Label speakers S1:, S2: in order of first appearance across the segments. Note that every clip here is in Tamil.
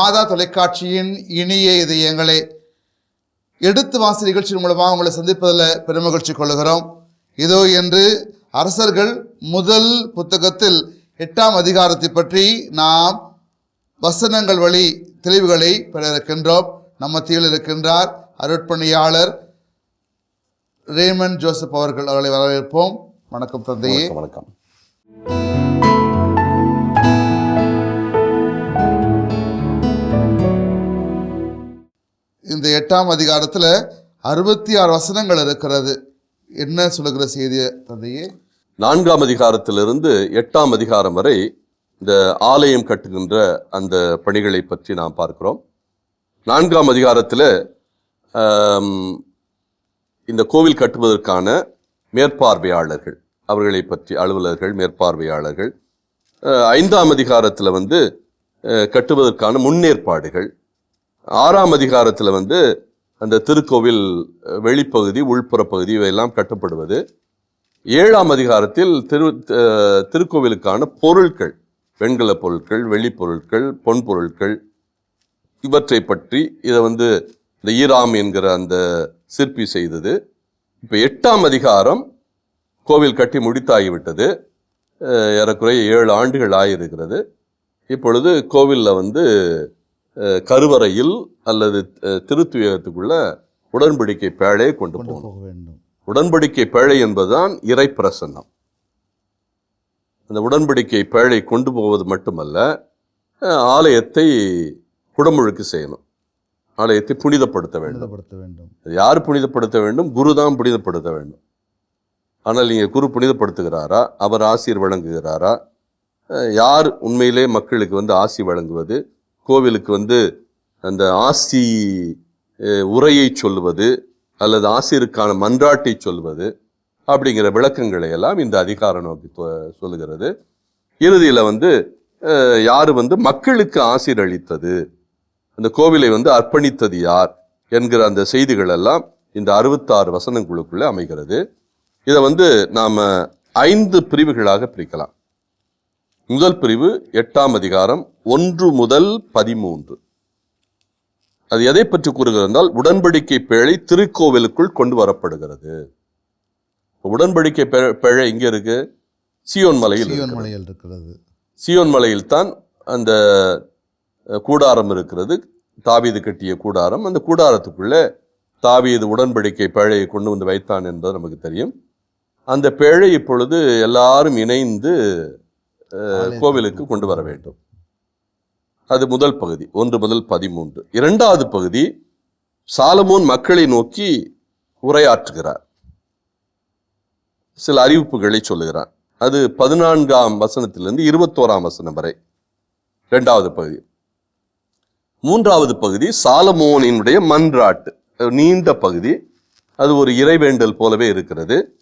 S1: மாதா தொலைக்காட்சியின் இனிய இதயங்களே எடுத்து வாசி நிகழ்ச்சி மூலமாக உங்களை சந்திப்பதில் பெருமகிழ்ச்சி கொள்கிறோம். இதோ என்று அரசர்கள் முதல் புத்தகத்தில் எட்டாம் அதிகாரத்தை பற்றி நாம் வசனங்கள் வழி தெளிவுகளை பெற இருக்கின்றோம். நம்ம மத்தியில் இருக்கின்றார் அருட்பணியாளர் ரேமன் ஜோசப் அவர்கள் அவர்களை வரவேற்போம். வணக்கம் தந்தையே.
S2: வணக்கம்.
S1: இந்த எட்டாம் அதிகாரத்தில் அறுபத்தி ஆறு வசனங்கள் இருக்கிறது. என்ன சொல்லுகிற செய்தியை தந்தையே?
S2: நான்காம் அதிகாரத்திலிருந்து எட்டாம் அதிகாரம் வரை இந்த ஆலயம் கட்டுகின்ற அந்த பணிகளை பற்றி நாம் பார்க்கிறோம். நான்காம் அதிகாரத்தில் இந்த கோவில் கட்டுவதற்கான மேற்பார்வையாளர்கள் அவர்களை பற்றி அலுவலர்கள் மேற்பார்வையாளர்கள் ஐந்தாம் அதிகாரத்தில் வந்து கட்டுவதற்கான முன்னேற்பாடுகள் ஆறாம் அதிகாரத்தில் வந்து அந்த திருக்கோவில் வெளிப்பகுதி உள்புற பகுதி இவையெல்லாம் கட்டப்படுவது. ஏழாம் அதிகாரத்தில் திரு திருக்கோவிலுக்கான பொருட்கள் வெண்கல பொருட்கள் வெள்ளிப்பொருட்கள் பொன் பொருட்கள் இவற்றை பற்றி இதை வந்து இந்த ஈராம் என்கிற அந்த சிற்பி செய்தது. இப்போ எட்டாம் அதிகாரம் கோவில் கட்டி முடித்தாகிவிட்டது. ஏறக்குறைய ஏழு ஆண்டுகள் ஆகியிருக்கிறது இப்பொழுது கோவிலில் வந்து கருவறையில் அல்லது அஹ், திருத்துயத்துக்குள்ள உடன்படிக்கை பேழையை கொண்டு
S1: போக வேண்டும்.
S2: உடன்படிக்கை பேழை என்பதுதான் இறை பிரசன்னம் அந்த உடன்படிக்கை பேழை கொண்டு போவது மட்டுமல்ல ஆலயத்தை குடமுழுக்கு செய்யணும். ஆலயத்தை புனிதப்படுத்த வேண்டும். யார் புனிதப்படுத்த வேண்டும்? குரு தான் புனிதப்படுத்த வேண்டும். ஆனால் நீங்கள் குரு புனிதப்படுத்துகிறாரா? அவர் ஆசீர் வழங்குகிறாரா? யார் உண்மையிலே மக்களுக்கு வந்து ஆசி வழங்குவது? கோவிலுக்கு வந்து அந்த ஆசி உரையை சொல்வது அல்லது ஆசிரியருக்கான மன்றாட்டை சொல்வது அப்படிங்கிற விளக்கங்களை எல்லாம் இந்த அதிகாரம் நோக்கி சொல்லுகிறது. இறுதியில் வந்து யார் வந்து மக்களுக்கு ஆசீர் அளித்தது அந்த கோவிலை வந்து அர்ப்பணித்தது யார் என்கிற அந்த செய்திகள் எல்லாம் இந்த அறுபத்தாறு வசனங்களுக்குள்ளே அமைகிறது. இதை வந்து நாம் ஐந்து பிரிவுகளாக பிரிக்கலாம். முதல் பிரிவு எட்டாம் அதிகாரம் ஒன்று முதல் பதிமூன்று. அது எதை பற்றி கூறுகிறது என்றால் உடன்படிக்கை பேழை திருக்கோவிலுக்குள் கொண்டு வரப்படுகிறது. உடன்படிக்கை பேழை இங்கே இருக்கு? சியோன் மலையில்.
S1: மலையில் இருக்கிறது.
S2: சியோன் மலையில் தான் அந்த கூடாரம் இருக்கிறது. தாவீது கட்டிய கூடாரம். அந்த கூடாரத்துக்குள்ளே தாவீது உடன்படிக்கை பேழையை கொண்டு வந்து வைத்தான் என்பது நமக்கு தெரியும். அந்த பேழை இப்பொழுது எல்லாரும் இணைந்து கோவிலுக்கு கொண்டு வர வேண்டும். அது முதல் பகுதி ஒன்று முதல் பதிமூன்று. இரண்டாவது பகுதி சாலமோன் மக்களை நோக்கி உரையாற்றுகிறார். சில அறிவிப்புகளை சொல்லுகிறார். அது பதினான்காம் வசனத்திலிருந்து இருபத்தோராம் வசனம் வரை. இரண்டாவது பகுதி. மூன்றாவது பகுதி சாலமோனினுடைய மன்றாட்டு. நீண்ட பகுதி. அது ஒரு இறைவேண்டல் போலவே இருக்கிறது.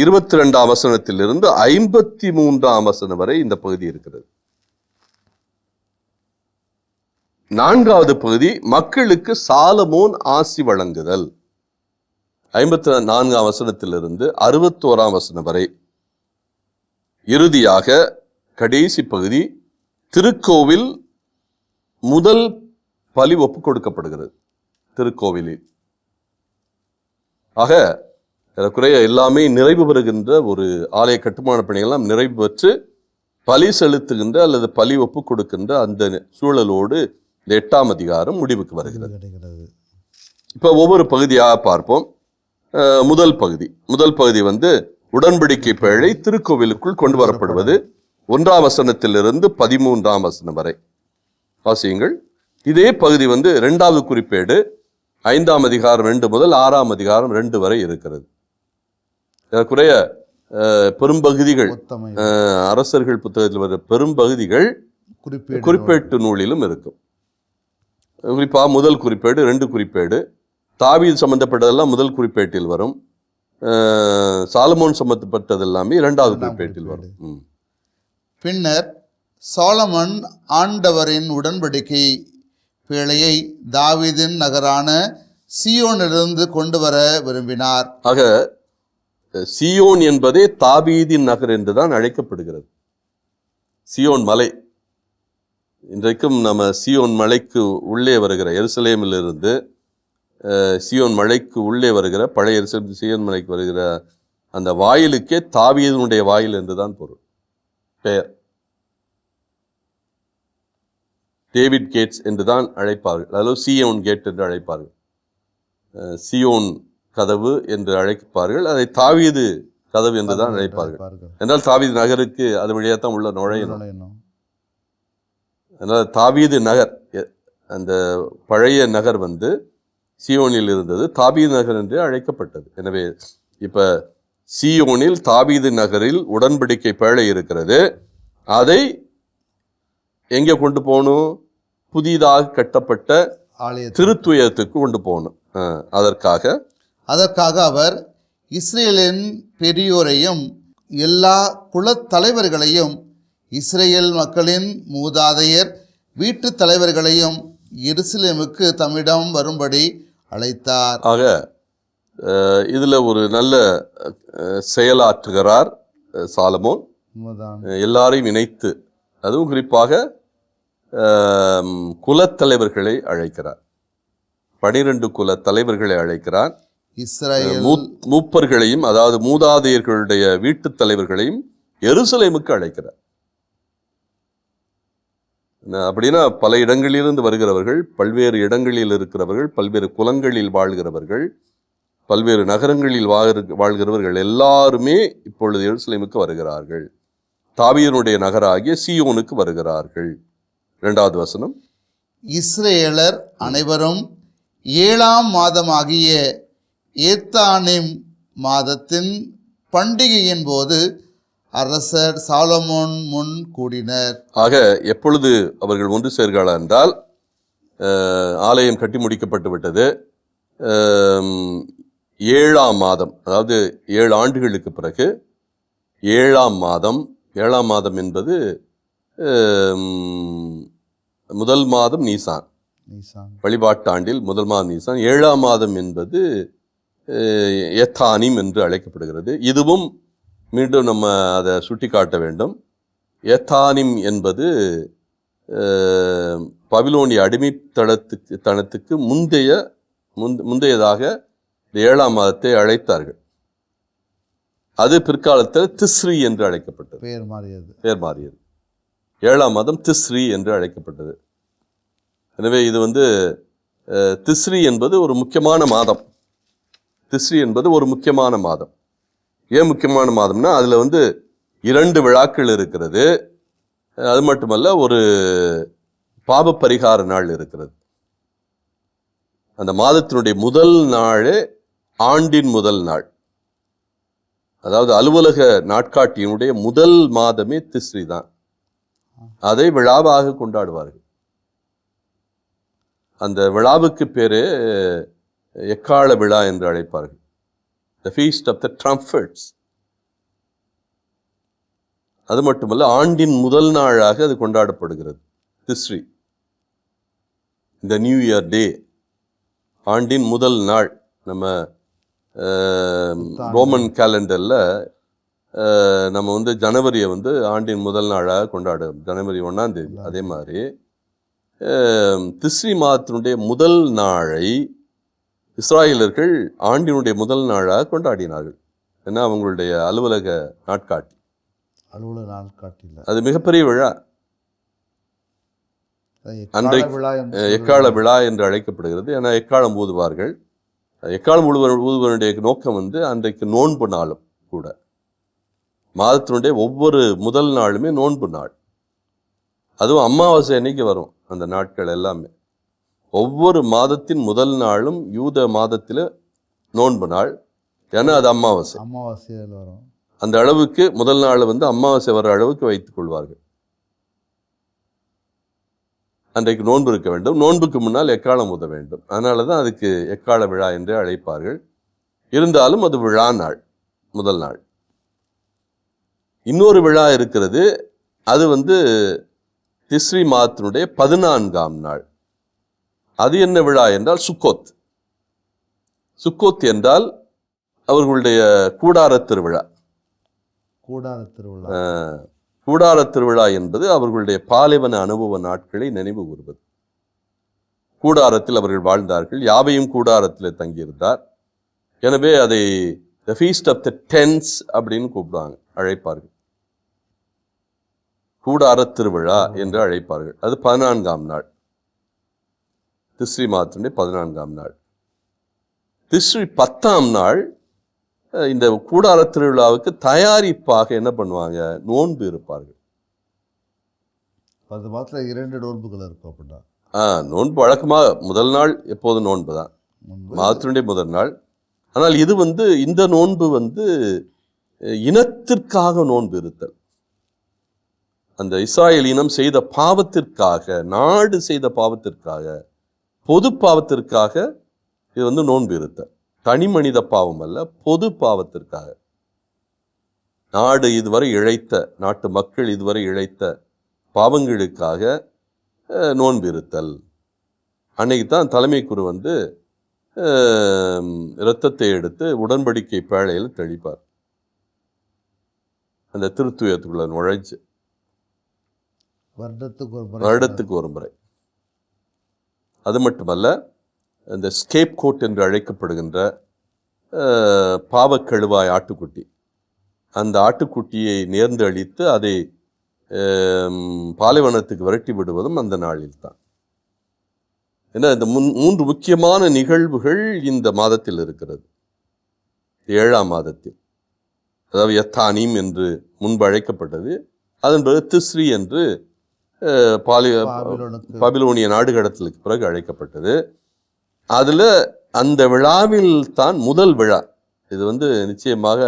S2: இருபத்தி ரெண்டாம் வசனத்திலிருந்து ஐம்பத்தி மூன்றாம் வசனம் வரை இந்த பகுதி இருக்கிறது. நான்காவது பகுதி மக்களுக்கு சாலமோன் ஆசி வழங்குதல். ஐம்பத்தி நான்காம் வசனத்திலிருந்து அறுபத்தோராம் வசனம் வரை. இறுதியாக கடைசி பகுதி திருக்கோவில் முதல் பலி ஒப்பு கொடுக்கப்படுகிறது. திருக்கோவிலில். ஆக ஏறக்குறைய எல்லாமே நிறைவு பெறுகின்ற ஒரு ஆலய கட்டுமான பணிகள்லாம் நிறைவு பெற்று பலி செலுத்துகின்ற அல்லது பலி ஒப்பு கொடுக்கின்ற அந்த சூழலோடு இந்த எட்டாம் அதிகாரம் முடிவுக்கு வருகிறது. இப்போ ஒவ்வொரு பகுதியாக பார்ப்போம். முதல் பகுதி. முதல் பகுதி வந்து உடன்படிக்கை பேழை திருக்கோவிலுக்குள் கொண்டு வரப்படுவது. ஒன்றாம் வசனத்திலிருந்து பதிமூன்றாம் வசனம் வரை. வாசியுங்கள். இதே பகுதி வந்து இரண்டாவது குறிப்பேடு. ஐந்தாம் அதிகாரம் ரெண்டு முதல் ஆறாம் அதிகாரம் ரெண்டு வரை இருக்கிறது. ஏறக்குறைய பெரும்பகுதிகள் அரசர்கள் புத்தகத்தில் வர பெரும்பகுதிகள்
S1: குறிப்பேடு
S2: குறிப்பேட்டு நூலிலும் இருக்கும். குறிப்பாக முதல் குறிப்பேடு ரெண்டு குறிப்பேடு. தாவீது சம்பந்தப்பட்டதெல்லாம் முதல் குறிப்பேட்டில் வரும். சாலமோன் சம்பந்தப்பட்டது எல்லாமே இரண்டாவது குறிப்பேட்டில் வரும்.
S1: பின்னர் சாலமன் ஆண்டவரின் உடன்படிக்கை பேழையை தாவீதின் நகரான சியோனிலிருந்து கொண்டு வர விரும்பினார்.
S2: ஆக சியோன் என்பதே தாவீதின் நகர் என்றுதான் அழைக்கப்படுகிறது. சியோன் மலை. இன்றைக்கும் நம்ம சியோன் மலைக்கு உள்ளே வருகிற எருசலேமிலிருந்து சியோன் மலைக்கு உள்ளே வருகிற பழைய எருசலேம் சியோன் மலைக்கு வருகிற அந்த வாயிலுக்கே தாவியதனுடைய வாயில் என்றுதான் பொருள். பெயர். டேவிட் கேட்ஸ் என்றுதான் அழைப்பார்கள். அதாவது சியோன் கேட் என்று அழைப்பார்கள். சியோன் கதவு என்று அழைப்பார்கள். அதை தாவீது கதவு என்று தான் அழைப்பார்கள். என்றால் தாவீது நகருக்கு அது வழியாக தான் உள்ள நுழையணும். அதனால் தாவீது நகர் அந்த பழைய நகர் வந்து சியோனில் இருந்தது. தாவீது நகர் என்று அழைக்கப்பட்டது. எனவே இப்ப சியோனில் தாவீது நகரில் உடன்படிக்கை பேழை இருக்கிறது. அதை எங்கே கொண்டு போகணும்? புதிதாக கட்டப்பட்ட திருத்துயத்துக்கு கொண்டு போகணும். அதற்காக
S1: அதற்காக அவர் இஸ்ரேலின் பெரியோரையும் எல்லா குலத் தலைவர்களையும் இஸ்ரேல் மக்களின் மூதாதையர் வீட்டுத் தலைவர்களையும் எருசலேமுக்கு தம்மிடம் வரும்படி அழைத்தார்.
S2: ஆக இதுல ஒரு நல்ல செயலாற்றுகிறார் சாலமோன். எல்லாரையும் இணைத்து அதுவும் குறிப்பாக குலத்தலைவர்களை அழைக்கிறார். பனிரெண்டு குல தலைவர்களை அழைக்கிறார்.
S1: இஸ்ரேல்
S2: மூப்பர்களையும் அதாவது மூதாதையர்களுடைய வீட்டுத் தலைவர்களையும் எருசலேமுக்கு அழைக்கிறார். அப்படின்னா பல இடங்களிலிருந்து வருகிறவர்கள் பல்வேறு இடங்களில் இருக்கிறவர்கள் பல்வேறு குலங்களில் வாழ்கிறவர்கள் பல்வேறு நகரங்களில் வாழ்- வாழ்கிறவர்கள் எல்லாருமே இப்பொழுது எருசலேமுக்கு வருகிறார்கள். தாவீதனுடைய நகராகிய சீயோனுக்கு வருகிறார்கள். இரண்டாவது வசனம்.
S1: இஸ்ரேலர் அனைவரும் ஏழாம் மாதமாகிய ஏத்தானிம் மாதத்தின் பண்டிகையின் போது அரசர் சாலமோன் முன் கூடினர்.
S2: ஆக எப்பொழுது அவர்கள் ஒன்று சேர்கிறார்கள் என்றால் ஆலயம் கட்டி முடிக்கப்பட்டு விட்டது. ஏழாம் மாதம் அதாவது ஏழு ஆண்டுகளுக்கு பிறகு ஏழாம் மாதம் ஏழாம் மாதம் என்பது முதல் மாதம் நீசான்.
S1: நீசான்.
S2: வழிபாட்டு ஆண்டில் முதல் மாதம் நீசான். ஏழாம் மாதம் என்பது அஹ், எத்தானிம் என்று அழைக்கப்படுகிறது. இதுவும் மீண்டும் நம்ம அதை சுட்டி காட்ட வேண்டும். எத்தானிம் என்பது அஹ், பபிலோனிய அடிமைத்தளத்துக்கு தனத்துக்கு முந்தைய முந்த்- முந்தையதாக ஏழாம் மாதத்தை அழைத்தார்கள். அது பிற்காலத்தில் திஸ்ரி என்று அழைக்கப்பட்டது.
S1: பெயர் மாறியது.
S2: பெயர் மாறியது. ஏழாம் மாதம் திஸ்ரி என்று அழைக்கப்பட்டது. எனவே இது வந்து திஸ்ரி என்பது ஒரு முக்கியமான மாதம். திஸ்ரி என்பது ஒரு முக்கியமான மாதம். ஏன் முக்கியமான மாதம்னா அதில் வந்து இரண்டு விழாக்கள் இருக்கிறது. அது மட்டுமல்ல ஒரு பாப பரிகார நாள் இருக்கிறது. அந்த மாதத்தினுடைய முதல் நாள் ஆண்டின் முதல் நாள். அதாவது அலுவலக நாட்காட்டியினுடைய முதல் மாதமே திஸ்ரி தான். அதை விழாவாக கொண்டாடுவார்கள். அந்த விழாவுக்கு பேரு எக்கால விழா என்று அழைப்பார்கள். த ஃபீஸ்ட் ஆஃப் த ட்ரம்ஃபர்ட்ஸ் அது மட்டுமல்ல ஆண்டின் முதல் நாளாக அது கொண்டாடப்படுகிறது. திஸ்ரி. இந்த நியூ இயர் டே ஆண்டின் முதல் நாள். நம்ம ரோமன் கேலண்டரில் நம்ம வந்து ஜனவரியை வந்து ஆண்டின் முதல் நாளாக கொண்டாடுறோம் ஜனவரி ஒன்றாம் தேதி அதே மாதிரி. திஸ்ரி மாதத்தினுடைய முதல் நாளை இஸ்ராயலர்கள் ஆண்டினுடைய முதல் நாளாக கொண்டாடினார்கள். ஏன்னா அவங்களுடைய அலுவலக நாட்காட்டி.
S1: அலுவலக நாள் காட்டில
S2: அது மிகப்பெரிய விழா. அன்றைக்கு- எக்கால விழா என்று அழைக்கப்படுகிறது. ஏன்னா எக்காலம் ஊதுவார்கள். எக்காலம் ஊதுவர் ஊதுவனுடைய நோக்கம் வந்து அன்றைக்கு நோன்பு நாளும் கூட. மாதத்தினுடைய ஒவ்வொரு முதல் நாளுமே நோன்பு நாள். அதுவும் அமாவாசை அன்னைக்கு வரும். அந்த நாட்கள் எல்லாமே. ஒவ்வொரு மாதத்தின் முதல் நாளும் யூத மாதத்தில் நோன்பு நாள். ஏன்னா அது அமாவாசை.
S1: அமாவாசையில் வரும்.
S2: அந்த அளவுக்கு முதல் நாள் வந்து அமாவாசை வர அளவுக்கு வைத்துக் கொள்வார்கள். அன்றைக்கு நோன்பு இருக்க வேண்டும். நோன்புக்கு முன்னால் எக்காலம் ஊத வேண்டும். அதனால தான் அதுக்கு எக்கால விழா என்று அழைப்பார்கள். இருந்தாலும் அது விழா நாள் முதல் நாள். இன்னொரு விழா இருக்கிறது. அது வந்து திஸ்ரி மாதத்தினுடைய பதினான்காம் நாள். அது என்ன விழா என்றால் சுக்கோத். சுக்கோத் என்றால் அவர்களுடைய கூடார திருவிழா.
S1: கூடார திருவிழா.
S2: கூடார திருவிழா என்பது அவர்களுடைய பாலைவன அனுபவ நாட்களை நினைவு கூறுவது. கூடாரத்தில் அவர்கள் வாழ்ந்தார்கள். யாவையும் கூடாரத்தில் தங்கியிருந்தார். எனவே அதை the feast of the tents அப்படின்னு கூப்பிடுவாங்க அழைப்பார்கள். கூடார திருவிழா என்று அழைப்பார்கள். அது பதினான்காம் நாள். திஸ்ரி மாதத்தினுடைய பதினான்காம் நாள். திஸ்ரி பத்தாம் நாள் இந்த கூடார திருவிழாவுக்கு தயாரிப்பாக என்ன பண்ணுவாங்க? நோன்பு இருப்பார்கள்.
S1: பத்து மாதத்தில் இரண்டு நோன்புகள் இருக்கும் அப்படின்னா.
S2: ஆ நோன்பு வழக்கமாக முதல் நாள் எப்போதும் நோன்பு தான்? மாதத்தினுடைய முதல் நாள். ஆனால் இது வந்து இந்த நோன்பு வந்து இனத்திற்காக நோன்பு இருத்தல். அந்த இஸ்ராயல் இனம் செய்த பாவத்திற்காக நாடு செய்த பாவத்திற்காக பொது பாவத்திற்காக இது வந்து நோன்பு இருத்தல் தனி மனித பாவம் அல்ல பொது பாவத்திற்காக. நாடு இதுவரை இழைத்த நாட்டு மக்கள் இதுவரை இழைத்த பாவங்களுக்காக நோன்பு இருத்தல் அன்னைக்கு தான் தலைமை குரு வந்து இரத்தத்தை எடுத்து உடன்படிக்கை பேழையில் தெளிப்பார். அந்த திருத்துயத்துக்குள்ள நுழைஞ்சு.
S1: வருடத்துக்கு ஒரு
S2: வருடத்துக்கு ஒரு முறை. அது மட்டுமல்ல இந்த ஸ்கேப் கோட் என்று அழைக்கப்படுகின்ற பாவக்கழுவாய் ஆட்டுக்குட்டி. அந்த ஆட்டுக்குட்டியை நேர்ந்து அழித்து அதை பாலைவனத்துக்கு விரட்டி விடுவதும் அந்த நாளில் தான் ஏன்னா இந்த முன் மூன்று முக்கியமான நிகழ்வுகள் இந்த மாதத்தில் இருக்கிறது. ஏழாம் மாதத்தில். அதாவது எத்தானீம் என்று முன்பு அழைக்கப்பட்டது. அதன் பிறகு திஸ்ரீ என்று பாலி பாபிலோனிய நாடுகடத்தலுக்கு பிறகு அழைக்கப்பட்டது. அதில் அந்த விழாவில் தான் முதல் விழா. இது வந்து நிச்சயமாக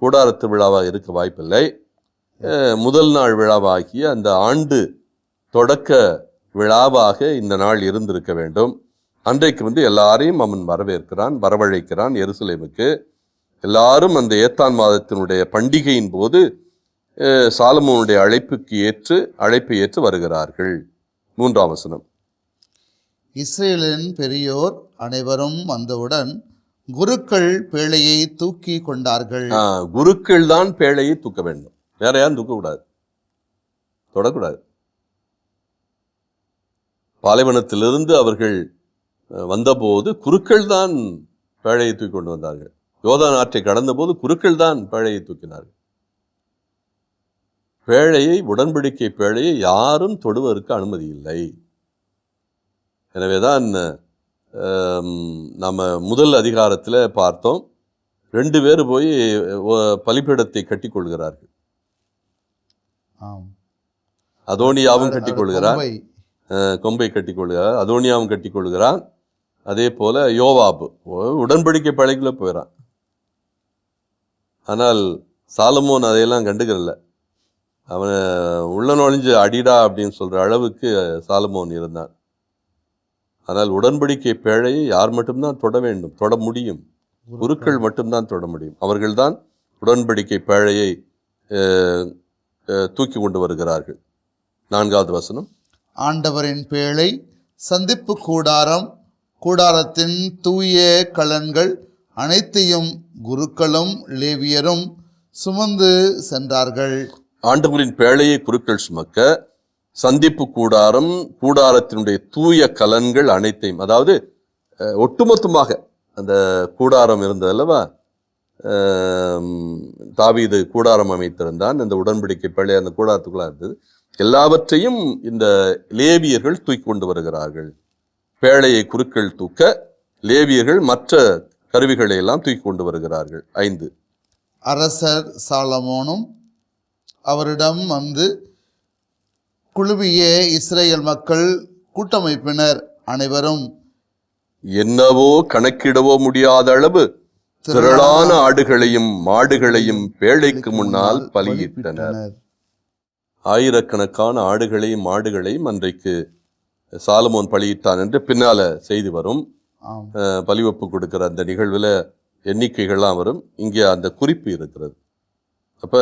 S2: கூடாரத்து விழாவாக இருக்க வாய்ப்பில்லை. முதல் நாள் விழாவாகிய அந்த ஆண்டு தொடக்க விழாவாக இந்த நாள் இருந்திருக்க வேண்டும். அன்றைக்கு வந்து எல்லாரையும் அவன் வரவேற்கிறான் வரவழைக்கிறான் எருசலேமுக்கு. எல்லாரும் அந்த ஏத்தான் மாதத்தினுடைய பண்டிகையின் போது சாலமோனுடைய அழைப்புக்கு ஏற்று அழைப்பை ஏற்று வருகிறார்கள். மூன்றாம் வசனம்.
S1: இஸ்ரேலின் பெரியோர் அனைவரும் வந்தவுடன் குருக்கள் பேழையை தூக்கி கொண்டார்கள்.
S2: குருக்கள் தான் பேழையை தூக்க வேண்டும். வேற யாரும் தூக்கக்கூடாது. தொடக்கூடாது. பாலைவனத்திலிருந்து அவர்கள் வந்தபோது குருக்கள் தான் பேழையை தூக்கி கொண்டு வந்தார்கள். யோதான் ஆற்றை கடந்தபோது குருக்கள் தான் பேழையை தூக்கினார்கள். பேழையை உடன்படிக்கை பேழையை யாரும் தொடுவதற்கு அனுமதி இல்லை. எனவேதான் ஆம், நம்ம முதல் அதிகாரத்தில் பார்த்தோம். ரெண்டு பேர் போய் பலிபீடத்தை கட்டி கொள்கிறார்கள் அதோனியாவும்
S1: அது-
S2: கட்டி
S1: அது
S2: கொள்கிறார்
S1: கொம்பை.
S2: கட்டி கொள்கிறார் அதோனியாவும் கட்டி கொள்கிறான் அதே போல யோவாபு உடன்படிக்கை பழைக்குள்ள போயிடான் ஆனால் சாலமோன் அதையெல்லாம் கண்டுக்கிறல அவனை உள்ள நுழைஞ்சு அடிடா அப்படின்னு சொல்கிற அளவுக்கு சாலமோன் இருந்தான். ஆனால் உடன்படிக்கை பேழையை யார் மட்டும்தான் தொட வேண்டும் தொட முடியும். குருக்கள் மட்டும்தான் தொட முடியும். அவர்கள்தான் உடன்படிக்கை பேழையை தூக்கி கொண்டு வருகிறார்கள். நான்காவது வசனம்.
S1: ஆண்டவரின் பேழை சந்திப்பு கூடாரம் கூடாரத்தின் தூய கலன்கள் அனைத்தையும் குருக்களும் லேவியரும் சுமந்து சென்றார்கள்.
S2: ஆண்டவரின் பேழையை குருக்கள் சுமக்க சந்திப்பு கூடாரம் கூடாரத்தினுடைய தூய கலன்கள் அனைத்தையும் அதாவது ஒட்டுமொத்தமாக அந்த கூடாரம் இருந்தது அல்லவா? தாவீது கூடாரம் அமைத்திருந்தான். இந்த உடன்படிக்கை பேழை அந்த கூடாரத்துக்குள்ள இருந்தது. எல்லாவற்றையும் இந்த லேவியர்கள் தூக்கி கொண்டு வருகிறார்கள். பேழையை குருக்கள் தூக்க லேவியர்கள் மற்ற கருவிகளை எல்லாம் தூக்கி கொண்டு வருகிறார்கள். ஐந்து.
S1: அரசர் சாலமோனும் அவரிடம் வந்து குழுவிய இஸ்ரேல் மக்கள் கூட்டமைப்பினர் அனைவரும்
S2: என்னவோ கணக்கிடவோ முடியாத அளவு திரளான ஆடுகளையும் மாடுகளையும் பேழைக்கு முன்னால் பலியிட்டனர். ஆயிரக்கணக்கான ஆடுகளையும் மாடுகளையும் அன்றைக்கு சாலமோன் பலியிட்டான் என்று பின்னால செய்தி வரும். பலிவப்பு கொடுக்கிற அந்த நிகழ்வில் எண்ணிக்கைகள்லாம் வரும். இங்கே அந்த குறிப்பு இருக்கிறது. அப்ப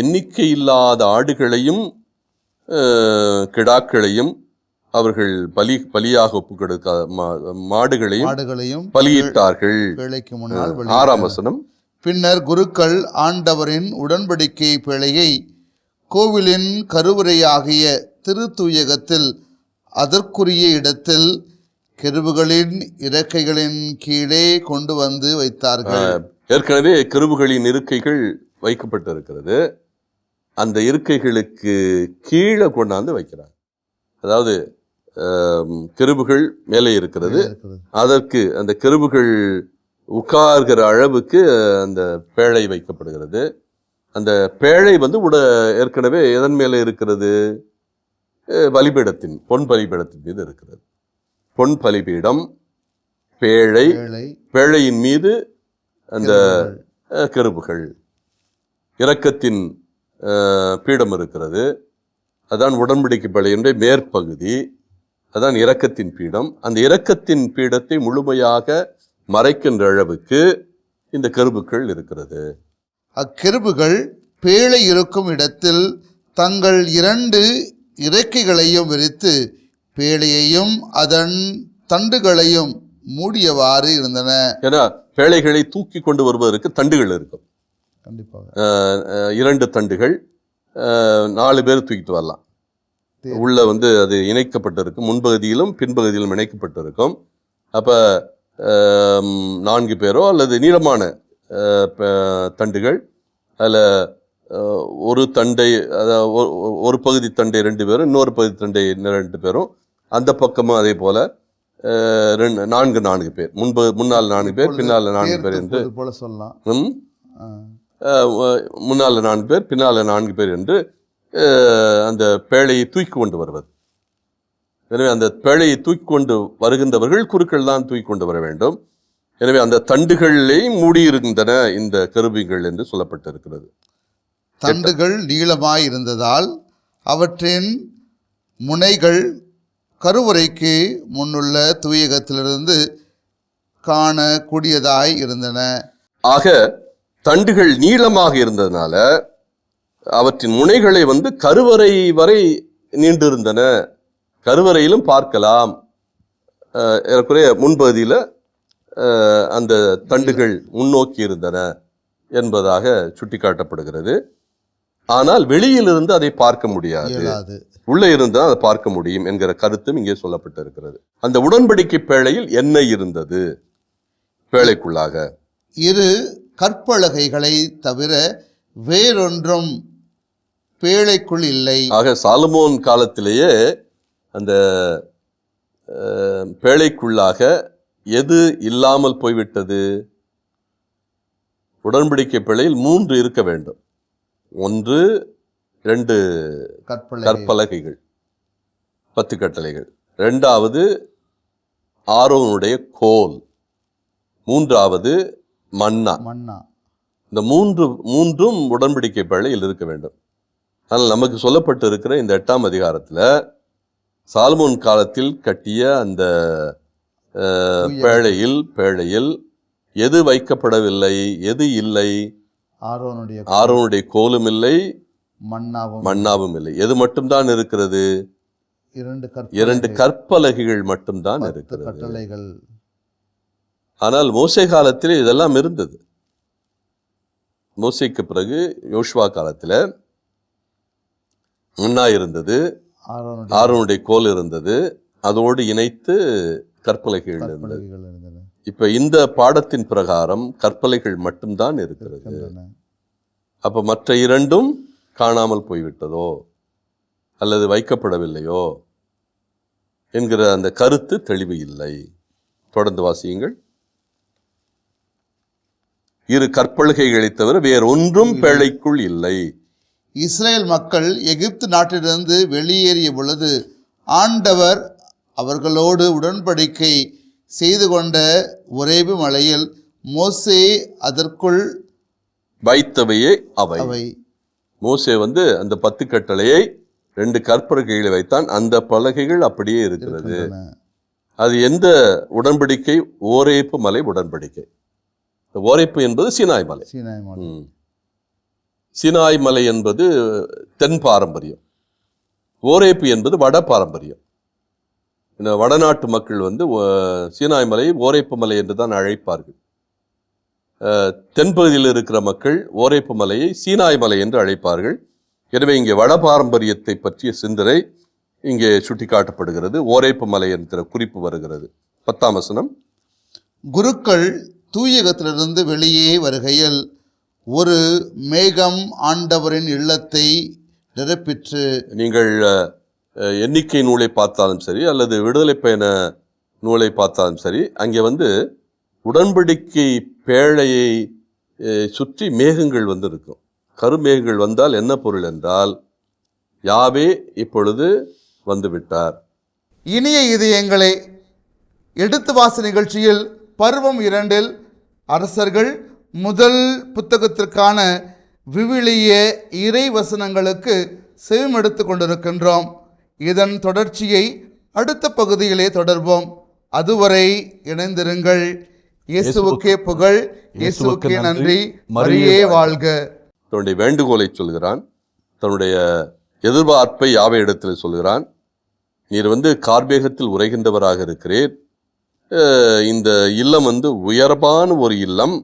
S2: எண்ணிக்கை இல்லாத ஆடுகளையும் கிடாக்களையும் அவர்கள் பலி பலியாக ஒப்பு கொடுக்க மாடுகளையும்
S1: மாடுகளையும்
S2: பலியிட்டார்கள். ஆறாம். வசனம்.
S1: பின்னர் குருக்கள் ஆண்டவரின் உடன்படிக்கை பிழையை கோவிலின் கருவறையாகிய திருத்தூயகத்தில் அதற்குரிய இடத்தில் கெருவுகளின் இறக்கைகளின் கீழே கொண்டு வந்து வைத்தார்கள்.
S2: ஏற்கனவே கருவுகளின் இருக்கைகள் வைக்கப்பட்டிருக்கிறது. அந்த இருக்கைகளுக்கு கீழே கொண்டாந்து வைக்கிறாங்க அதாவது ஆம், கெருவுகள் மேலே இருக்கிறது. அதற்கு அந்த கெருவுகள் உட்கார்கிற அளவுக்கு அந்த பேழை வைக்கப்படுகிறது. அந்த பேழை வந்து உட ஏற்கனவே எதன் மேலே இருக்கிறது? பலிபீடத்தின் பொன் பலிபீடத்தின் மீது இருக்கிறது. பொன் பலிபீடம் பேழை
S1: பேழை
S2: பேழையின் மீது அந்த
S1: கெருவுகள்.
S2: இரக்கத்தின் பீடம் இருக்கிறது. அதான் உடன்படிக்கை பழையனுடைய மேற்பகுதி. அதான் இரக்கத்தின் பீடம். அந்த இரக்கத்தின் பீடத்தை முழுமையாக மறைக்கின்ற அளவுக்கு இந்த கருபுக்கள் இருக்கிறது.
S1: அக்கெருபுகள் பேழை இருக்கும் இடத்தில் தங்கள் இரண்டு இறக்கைகளையும் விரித்து பேழையையும் அதன் தண்டுகளையும் மூடியவாறு இருந்தன.
S2: ஏன்னா பேழைகளை தூக்கி கொண்டு வருவதற்கு தண்டுகள் இருக்கும்.
S1: கண்டிப்பாக.
S2: இரண்டு தண்டுகள் நாலு பேர் தூக்கிட்டு வரலாம். உள்ள வந்து அது இணைக்கப்பட்டிருக்கும். முன்பகுதியிலும் பின்பகுதியிலும் இணைக்கப்பட்டிருக்கும். அப்போ நான்கு பேரோ அல்லது நீளமான தண்டுகள் அதில் ஒரு தண்டை அதாவது ஒரு- பகுதி தண்டை ரெண்டு பேரும் இன்னொரு பகுதி தண்டை ரெண்டு பேரும். அந்த பக்கமும் அதே போல் ரெண்டு நான்கு நான்கு பேர். முன்பு முன்னால் நான்கு பேர் பின்னால் நான்கு பேர் என்று
S1: போல சொல்லலாம்.
S2: முன்னால நான்கு பேர் பின்னால நான்கு பேர் என்று அந்த பேழையை தூக்கி கொண்டு வருவது. எனவே அந்த பேழையை தூக்கி கொண்டு வருகின்றவர்கள் குருக்கள் தான் தூக்கி கொண்டு வர வேண்டும். எனவே அந்த தண்டுகளிலே மூடியிருந்தன இந்த கருவிகள் என்று சொல்லப்பட்டிருக்கிறது.
S1: தண்டுகள் நீளமாய் இருந்ததால் அவற்றின் முனைகள் கருவறைக்கு முன்னுள்ள தூயகத்திலிருந்து காணக்கூடியதாய் இருந்தன.
S2: ஆக தண்டுகள் நீளமாக இருந்ததுனால அவற்றின் முனைகளை வந்து கருவறை வரை நீண்டிருந்தன. கருவறையிலும் பார்க்கலாம். ஏறக்குறைய முன்பகுதியில் அந்த தண்டுகள் முன்னோக்கி இருந்தன என்பதாக சுட்டிக்காட்டப்படுகிறது. ஆனால் வெளியிலிருந்து அதை பார்க்க முடியாது. உள்ளே இருந்தால் அதை பார்க்க முடியும் என்கிற கருத்தும் இங்கே சொல்லப்பட்டிருக்கிறது. அந்த உடன்படிக்கை பேழையில் என்ன இருந்தது. பேழைக்குள்ளாக.
S1: இரு கற்பலகைகளை தவிர வேறொன்றும் பேழைக்குள் இல்லை.
S2: ஆக சாலமோன் காலத்திலேயே அந்த பேழைக்குள்ளாக எது இல்லாமல் போய்விட்டது? உடன்படிக்கை பிழையில் மூன்று இருக்க வேண்டும். ஒன்று ரெண்டு
S1: கற்பலகை.
S2: கற்பலகைகள் பத்து கட்டளைகள். ரெண்டாவது ஆரோனுடைய கோல். மூன்றாவது மன்னா.
S1: மன்னா.
S2: இந்த மூன்று மூன்றும் உடன்படிக்கை பேழையில் இருக்க வேண்டும். ஆனால் நமக்கு சொல்லப்பட்டு இருக்கிற இந்த எட்டாம் அதிகாரத்தில் சால்மோன் காலத்தில் கட்டிய அந்த பேழையில் பேழையில் எது வைக்கப்படவில்லை எது இல்லை?
S1: ஆரோனுடைய
S2: ஆரோனுடைய கோலும் இல்லை
S1: மன்னாவும்
S2: மன்னாவும் இல்லை. எது மட்டும்தான் இருக்கிறது?
S1: இரண்டு
S2: இரண்டு
S1: கற்பலகை,
S2: கற்பலகைகள் மட்டும்தான் இருக்கிறது. ஆனால் மோசே காலத்தில் இதெல்லாம் இருந்தது. மோசேக்கு பிறகு யோசுவா காலத்தில் முன்னா இருந்தது
S1: ஆரோனுடைய
S2: கோல் இருந்தது அதோடு இணைத்து கற்பலகைகள் இருந்தது. இப்ப இந்த பாடத்தின் பிரகாரம் கற்பலைகள் மட்டும்தான் இருக்கிறது. அப்ப மற்ற இரண்டும் காணாமல் போய்விட்டதோ அல்லது வைக்கப்படவில்லையோ என்கிற அந்த கருத்து தெளிவு இல்லை. தொடர்ந்து வாசியுங்கள். இரு கற்பலகைகளை தவிர வேறொன்றும் பேழைக்குள் இல்லை.
S1: இஸ்ரேல் மக்கள் எகிப்து நாட்டிலிருந்து வெளியேறிய பொழுது ஆண்டவர் அவர்களோடு உடன்படிக்கை செய்து கொண்ட உறைவு மலையில் மோசே அதற்குள்
S2: வைத்தவையே அவை.
S1: அவை.
S2: மோசே வந்து அந்த பத்து கட்டளையை ரெண்டு கற்பலகைகளை வைத்தான். அந்த பலகைகள் அப்படியே இருக்கிறது. அது எந்த உடன்படிக்கை? ஓரேப்பு மலை உடன்படிக்கை. இந்த ஓரேப்பு என்பது சீனாய் மலை.
S1: சீனாய் மலை.
S2: சீனாய் மலை என்பது தென் பாரம்பரியம். ஓரேப்பு என்பது வட பாரம்பரியம். இந்த வடநாட்டு மக்கள் வந்து சீனாய் மலையை ஓரேப்பு மலை என்று தான் அழைப்பார்கள். தென்பகுதியில் இருக்கிற மக்கள் ஓரேப்பு மலையை சீனாய் மலை என்று அழைப்பார்கள். எனவே இங்கே வட பாரம்பரியத்தை பற்றிய சிந்தனை இங்கே சுட்டிக்காட்டப்படுகிறது. ஓரேப்பு மலை என்கிற குறிப்பு வருகிறது. பத்தாம் வசனம்.
S1: குருக்கள் தூயகத்திலிருந்து வெளியே வருகையில் ஒரு மேகம் ஆண்டவரின் இல்லத்தை நிரப்பிற்று.
S2: நீங்கள் எண்ணிக்கை நூலை பார்த்தாலும் சரி அல்லது விடுதலை பயண நூலை பார்த்தாலும் சரி அங்கே வந்து உடன்படிக்கை பேழையை சுற்றி மேகங்கள் வந்து இருக்கும் கருமேகங்கள் வந்தால் என்ன பொருள் என்றால் யாவே இப்பொழுது வந்து விட்டார்
S1: இனிய இதயங்களே எடுத்து வாச நிகழ்ச்சியில் பருவம் இரண்டில் அரசர்கள் முதல் புத்தகத்திற்கான விவிலிய இறை வசனங்களுக்கு செவிமெடுத்து கொண்டிருக்கின்றோம். இதன் தொடர்ச்சியை அடுத்த பகுதியிலே தொடர்வோம். அதுவரை இணைந்திருங்கள். இயேசுவுக்கே புகழ். இயேசுவுக்கே நன்றி. மரியே வாழ்க.
S2: தன்னுடைய வேண்டுகோளை சொல்கிறான் தன்னுடைய எதிர்பார்ப்பை யாவை இடத்தில் சொல்கிறான் நீர் வந்து கார்மேகத்தில் உரைகின்றவராக இருக்கிறீர். அஹ் இந்த இல்லம் வந்து உயர்வான ஒரு இல்லம்.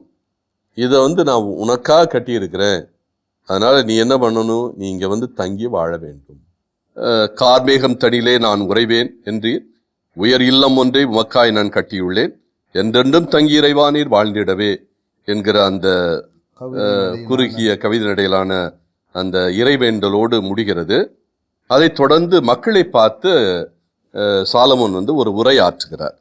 S2: இதை வந்து நான் உனக்காக கட்டியிருக்கிறேன். அதனால நீ என்ன பண்ணணும்? நீ இங்கே வந்து தங்கி வாழ வேண்டும். கார்மேகம் தனிலே நான் உறைவேன் என்றீர். உயர் இல்லம் ஒன்றை உமக்காய் நான் கட்டியுள்ளேன். என்றென்றும் தங்கி இறைவானீர் வாழ்ந்திடவே என்கிற அந்த குறுகிய கவிதை நடையிலான அந்த இறைவேண்டலோடு முடிகிறது. அதைத் தொடர்ந்து மக்களை பார்த்து சாலமோன் வந்து ஒரு உரை ஆற்றுகிறார்.